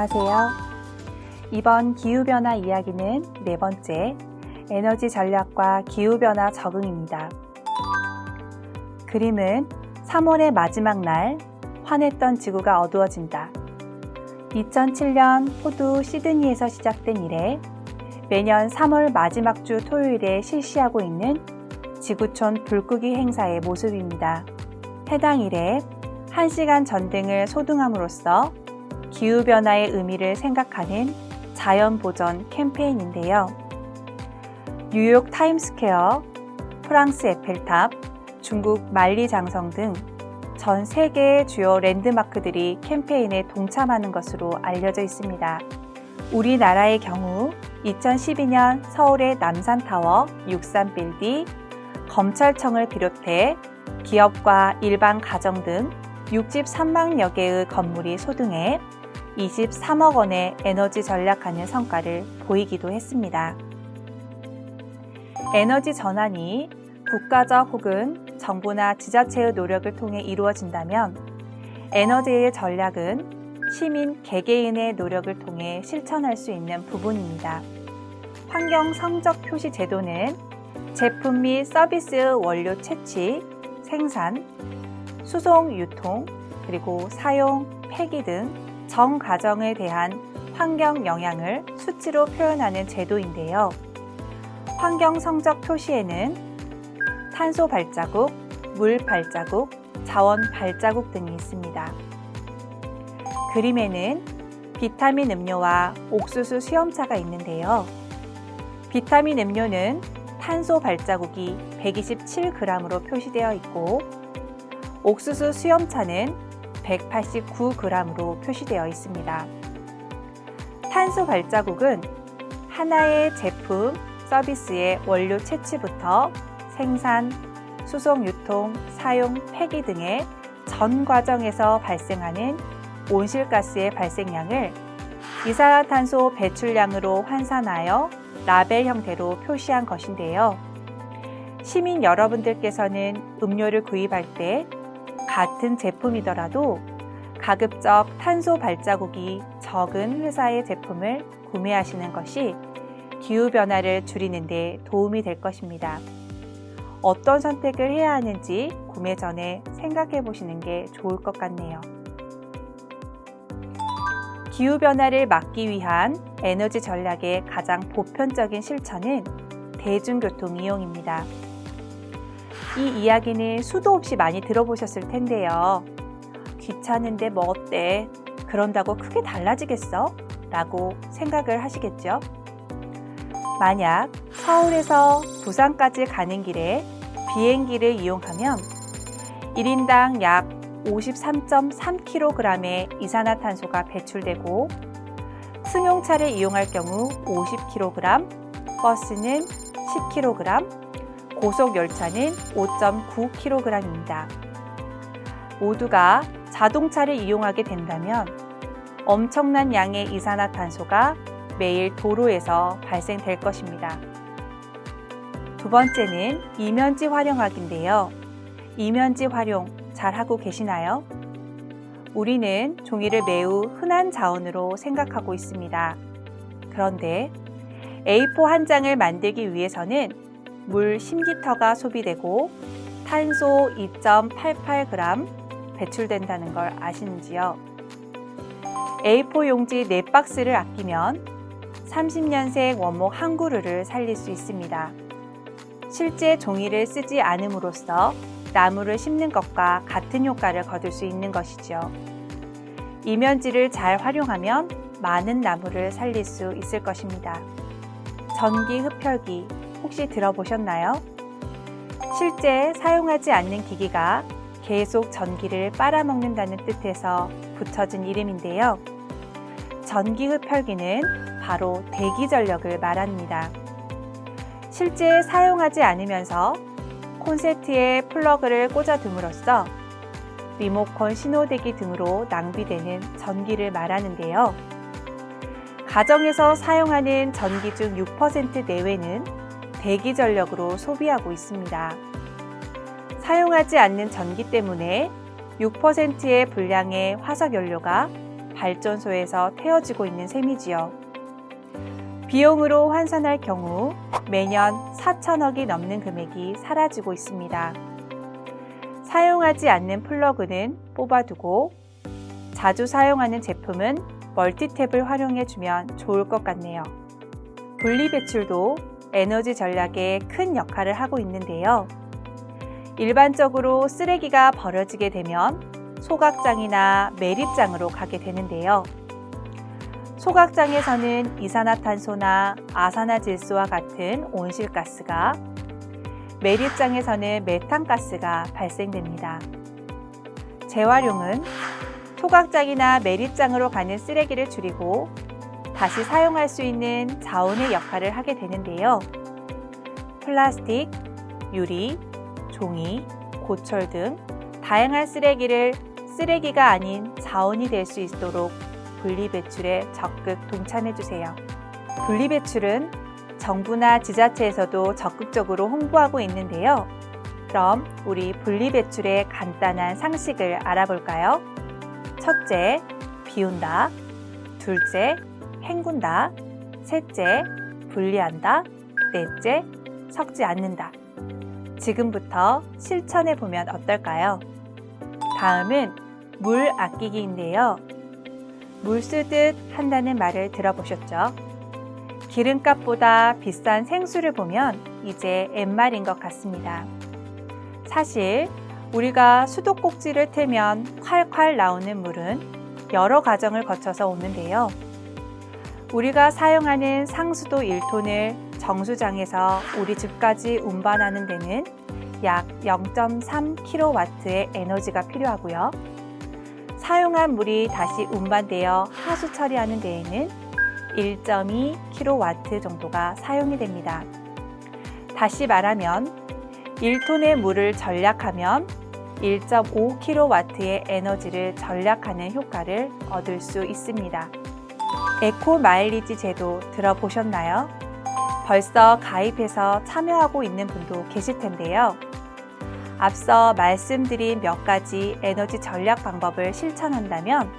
안녕하세요. 이번 기후변화 이야기는 네 번째, 에너지 전략과 기후변화 적응입니다. 그림은 3월의 마지막 날, 환했던 지구가 어두워진다. 2007년 호두 시드니에서 시작된 이래 매년 3월 마지막 주 토요일에 실시하고 있는 지구촌 불끄기 행사의 모습입니다. 해당 일에 1시간 전등을 소등함으로써 기후변화의 의미를 생각하는 자연보전 캠페인인데요. 뉴욕 타임스퀘어, 프랑스 에펠탑, 중국 만리 장성 등 전 세계의 주요 랜드마크들이 캠페인에 동참하는 것으로 알려져 있습니다. 우리나라의 경우 2012년 서울의 남산타워 63빌딩, 검찰청을 비롯해 기업과 일반 가정 등 63만 여 개의 건물이 소등해 23억 원의 에너지 전략하는 성과를 보이기도 했습니다. 에너지 전환이 국가적 혹은 정부나 지자체의 노력을 통해 이루어진다면 에너지의 전략은 시민 개개인의 노력을 통해 실천할 수 있는 부분입니다. 환경 성적 표시 제도는 제품 및 서비스 원료 채취, 생산, 수송, 유통, 그리고 사용, 폐기 등 전 과정에 대한 환경 영향을 수치로 표현하는 제도인데요. 환경 성적 표시에는 탄소 발자국, 물 발자국, 자원 발자국 등이 있습니다. 그림에는 비타민 음료와 옥수수 수염차가 있는데요. 비타민 음료는 탄소 발자국이 127g으로 표시되어 있고, 옥수수 수염차는 189g으로 표시되어 있습니다. 탄소 발자국은 하나의 제품, 서비스의 원료 채취부터 생산, 수송, 유통, 사용, 폐기 등의 전 과정에서 발생하는 온실가스의 발생량을 이산화탄소 배출량으로 환산하여 라벨 형태로 표시한 것인데요. 시민 여러분들께서는 음료를 구입할 때 같은 제품이더라도 가급적 탄소 발자국이 적은 회사의 제품을 구매하시는 것이 기후변화를 줄이는 데 도움이 될 것입니다. 어떤 선택을 해야 하는지 구매 전에 생각해 보시는 게 좋을 것 같네요. 기후변화를 막기 위한 에너지 전략의 가장 보편적인 실천은 대중교통 이용입니다. 이 이야기는 수도 없이 많이 들어보셨을 텐데요. 귀찮은데 뭐 어때? 그런다고 크게 달라지겠어? 라고 생각을 하시겠죠? 만약 서울에서 부산까지 가는 길에 비행기를 이용하면 1인당 약 53.3kg의 이산화탄소가 배출되고 승용차를 이용할 경우 50kg, 버스는 10kg, 고속 열차는 5.9kg입니다. 모두가 자동차를 이용하게 된다면 엄청난 양의 이산화탄소가 매일 도로에서 발생될 것입니다. 두 번째는 이면지 활용하기인데요. 이면지 활용 잘 하고 계시나요? 우리는 종이를 매우 흔한 자원으로 생각하고 있습니다. 그런데 A4 한 장을 만들기 위해서는 물 10리터가 소비되고 탄소 2.88g 배출된다는 걸 아시는지요? A4 용지 4박스를 아끼면 30년생 원목 한 그루를 살릴 수 있습니다. 실제 종이를 쓰지 않음으로써 나무를 심는 것과 같은 효과를 거둘 수 있는 것이죠. 이면지를 잘 활용하면 많은 나무를 살릴 수 있을 것입니다. 전기 흡혈기 혹시 들어보셨나요? 실제 사용하지 않는 기기가 계속 전기를 빨아먹는다는 뜻에서 붙여진 이름인데요. 전기 흡혈기는 바로 대기 전력을 말합니다. 실제 사용하지 않으면서 콘센트에 플러그를 꽂아둠으로써 리모컨 신호대기 등으로 낭비되는 전기를 말하는데요. 가정에서 사용하는 전기 중 6% 내외는 대기 전력으로 소비하고 있습니다. 사용하지 않는 전기 때문에 6%의 분량의 화석 연료가 발전소에서 태워지고 있는 셈이지요. 비용으로 환산할 경우 매년 4천억이 넘는 금액이 사라지고 있습니다. 사용하지 않는 플러그는 뽑아두고 자주 사용하는 제품은 멀티탭을 활용해주면 좋을 것 같네요. 분리배출도 에너지 전략에 큰 역할을 하고 있는데요. 일반적으로 쓰레기가 버려지게 되면 소각장이나 매립장으로 가게 되는데요. 소각장에서는 이산화탄소나 아산화질소와 같은 온실가스가, 매립장에서는 메탄가스가 발생됩니다. 재활용은 소각장이나 매립장으로 가는 쓰레기를 줄이고 다시 사용할 수 있는 자원의 역할을 하게 되는데요. 플라스틱, 유리, 종이, 고철 등 다양한 쓰레기를 쓰레기가 아닌 자원이 될 수 있도록 분리배출에 적극 동참해 주세요. 분리배출은 정부나 지자체에서도 적극적으로 홍보하고 있는데요. 그럼 우리 분리배출의 간단한 상식을 알아볼까요? 첫째, 비운다. 둘째, 헹군다. 셋째, 분리한다. 넷째, 섞지 않는다. 지금부터 실천해 보면 어떨까요? 다음은 물 아끼기인데요. 물 쓰듯 한다는 말을 들어보셨죠? 기름값보다 비싼 생수를 보면 이제 옛말인 것 같습니다. 사실 우리가 수도꼭지를 틀면 콸콸 나오는 물은 여러 과정을 거쳐서 오는데요. 우리가 사용하는 상수도 1톤을 정수장에서 우리 집까지 운반하는 데는 약 0.3kW의 에너지가 필요하고요. 사용한 물이 다시 운반되어 하수 처리하는 데에는 1.2kW 정도가 사용이 됩니다. 다시 말하면 1톤의 물을 절약하면 1.5kW의 에너지를 절약하는 효과를 얻을 수 있습니다. 에코 마일리지 제도 들어보셨나요? 벌써 가입해서 참여하고 있는 분도 계실 텐데요. 앞서 말씀드린 몇 가지 에너지 전략 방법을 실천한다면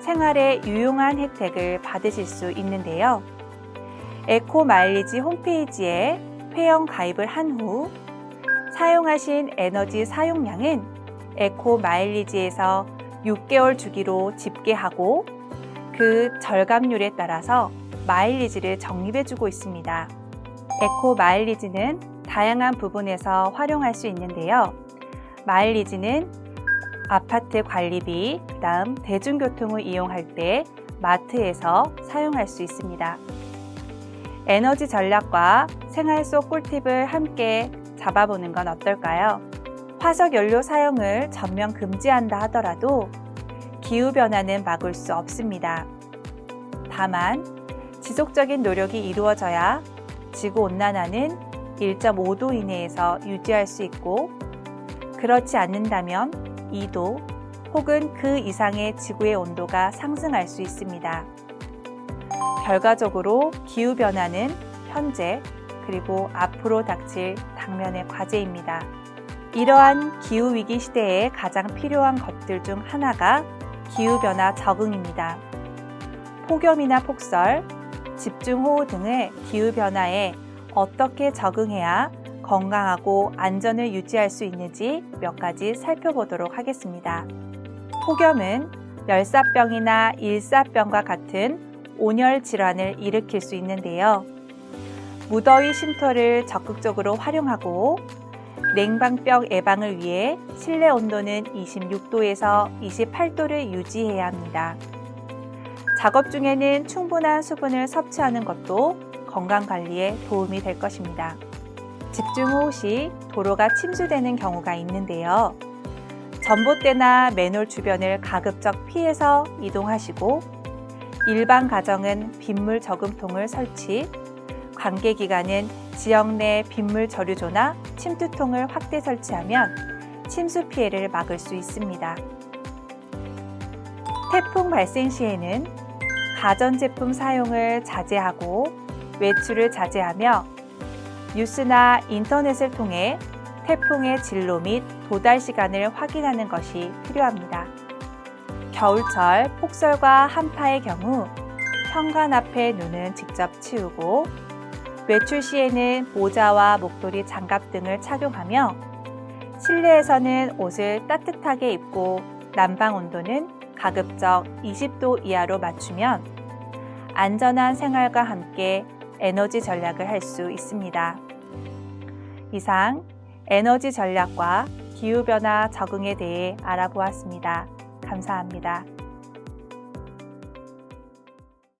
생활에 유용한 혜택을 받으실 수 있는데요. 에코 마일리지 홈페이지에 회원 가입을 한 후 사용하신 에너지 사용량은 에코 마일리지에서 6개월 주기로 집계하고 그 절감률에 따라서 마일리지를 적립해주고 있습니다. 에코 마일리지는 다양한 부분에서 활용할 수 있는데요. 마일리지는 아파트 관리비, 그 다음 대중교통을 이용할 때 마트에서 사용할 수 있습니다. 에너지 전략과 생활 속 꿀팁을 함께 잡아보는 건 어떨까요? 화석 연료 사용을 전면 금지한다 하더라도 기후변화는 막을 수 없습니다. 다만, 지속적인 노력이 이루어져야 지구온난화는 1.5도 이내에서 유지할 수 있고, 그렇지 않는다면 2도 혹은 그 이상의 지구의 온도가 상승할 수 있습니다. 결과적으로 기후변화는 현재 그리고 앞으로 닥칠 당면의 과제입니다. 이러한 기후위기 시대에 가장 필요한 것들 중 하나가 기후변화 적응입니다. 폭염이나 폭설, 집중호우 등의 기후변화에 어떻게 적응해야 건강하고 안전을 유지할 수 있는지 몇 가지 살펴보도록 하겠습니다. 폭염은 열사병이나 일사병과 같은 온열 질환을 일으킬 수 있는데요. 무더위 쉼터를 적극적으로 활용하고 냉방병 예방을 위해 실내 온도는 26도에서 28도를 유지해야 합니다. 작업 중에는 충분한 수분을 섭취하는 것도 건강 관리에 도움이 될 것입니다. 집중호우 시 도로가 침수되는 경우가 있는데요. 전봇대나 맨홀 주변을 가급적 피해서 이동하시고 일반 가정은 빗물 저금통을 설치, 관계 기관은 지역 내 빗물 저류조나 침투통을 확대 설치하면 침수 피해를 막을 수 있습니다. 태풍 발생 시에는 가전제품 사용을 자제하고 외출을 자제하며 뉴스나 인터넷을 통해 태풍의 진로 및 도달 시간을 확인하는 것이 필요합니다. 겨울철 폭설과 한파의 경우 현관 앞에 눈은 직접 치우고 외출 시에는 모자와 목도리 장갑 등을 착용하며 실내에서는 옷을 따뜻하게 입고 난방 온도는 가급적 20도 이하로 맞추면 안전한 생활과 함께 에너지 전략을 할 수 있습니다. 이상 에너지 전략과 기후변화 적응에 대해 알아보았습니다. 감사합니다.